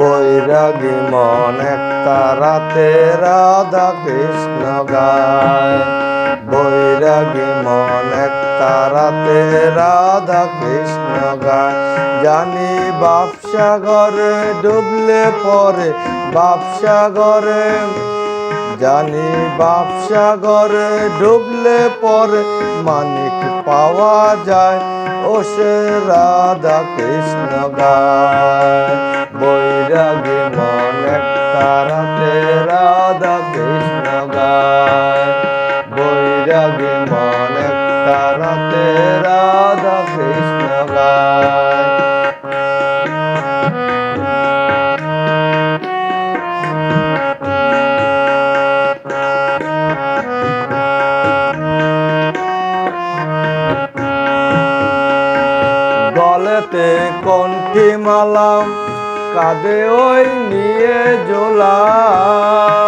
বৈরাগী মন একটা রাতে রাধা কৃষ্ণ গায়। বৈরাগী মন একটা রাতে রাধা কৃষ্ণ গায়। জানি বাপসাগরে ডুবলে পরে, বাপসাগরে জানি বাপসা ঘরে ডুবলে পরে মানিক পাওয়া যায়। ও সে রাধা কৃষ্ণ গায়। বৈরাগী মনে একটা মালাম কাঁদে ওই নিয়ে জোলাম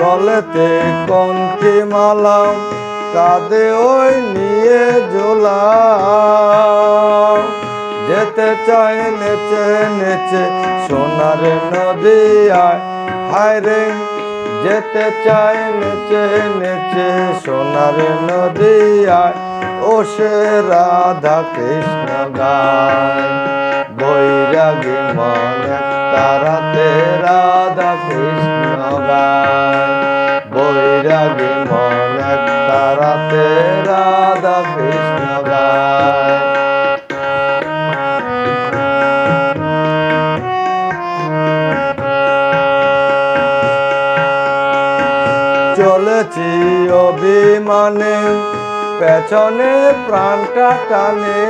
গলেতে কণ্ঠি মালাম কাঁদে ওই নিয়ে জোলাম যেতে চাই নেচে নেচে সোনার নদী আয় হায় রে, যেতে চাই নেচে নেচে সোনার নদী আয় ও সে রাধা কৃষ্ণ গায়। বৈরাগী মন একটা রাতে রাধা কৃষ্ণ গায়। বৈরাগী মন একটা রাতে রাধা কৃষ্ণ গায়। চলেছি অভিমানে, পেছনে প্রাণটা টানে।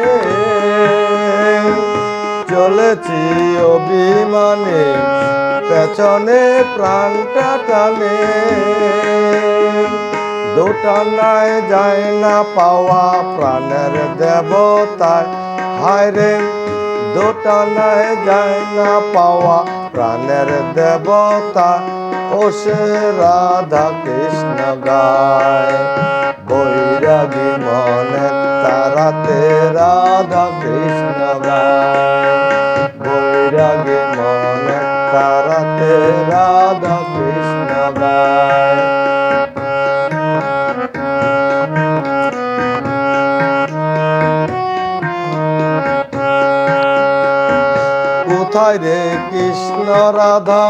চলেছি অভিমানে, পেছনে প্রাণটা টানে। দোটানায় যায় না পাওয়া প্রাণের দেবতায়। হায় রে দোটানায় যায় না পাওয়া প্রাণের দেবতা ও সে রাধা কৃষ্ণ গায় বৈরাগী মনে তারাতে রাধা কৃষ্ণ বৈরাগী মনে তারাতে রাধা কৃষ্ণ কোথায় রে কৃষ্ণ রাধা?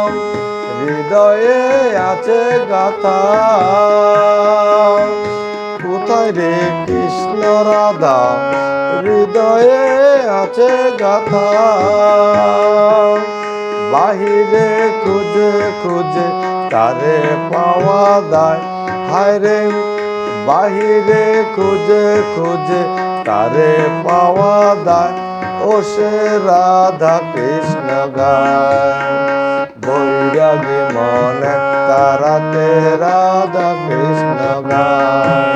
হৃদয়ে আছে গাথা। রাধা, হৃদয়ে আছে গাথা। বাহিরে খুঁজে খুঁজে তারে পাওয়া দায়। হায় বাহিরে খুঁজে খুঁজে তারে পাওয়া দায়। ও সে রাধা কৃষ্ণ গায়। বৈরাগী মন তারাতে রাধা কৃষ্ণ গায়।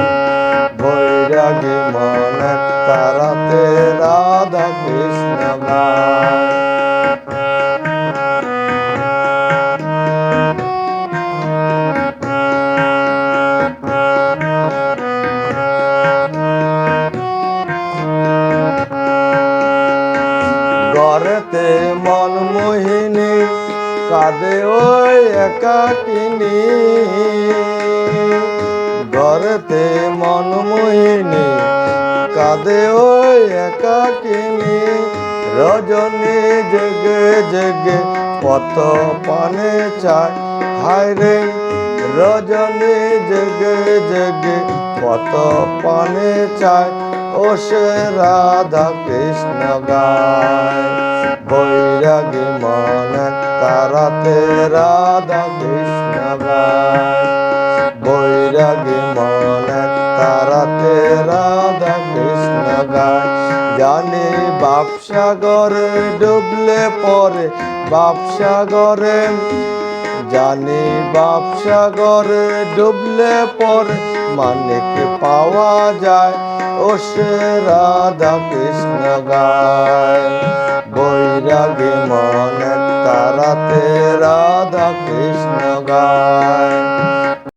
ঘরেতে মন মোহিনী কাঁদে ওই একাকিনী। ঘরেতে মন মোহিনী কাঁদে ওই একাকিনী রজনী জেগে জেগে পথ পানে চায়। হায় রে, রজনী জেগে জেগে পথ পানে চায়। ও সে রাধা কৃষ্ণ গায়। বৈরাগী মন তারাতে রাধা জানি বাপসাগরে ডুবলে পরে বাপসাগরে জানি বাপসাগরে ডুবলে পরে, মানিক পাওয়া যায় ও সে রাধা কৃষ্ণ গায়। বৈরাগী মন তারাতে রাধা কৃষ্ণ গায়।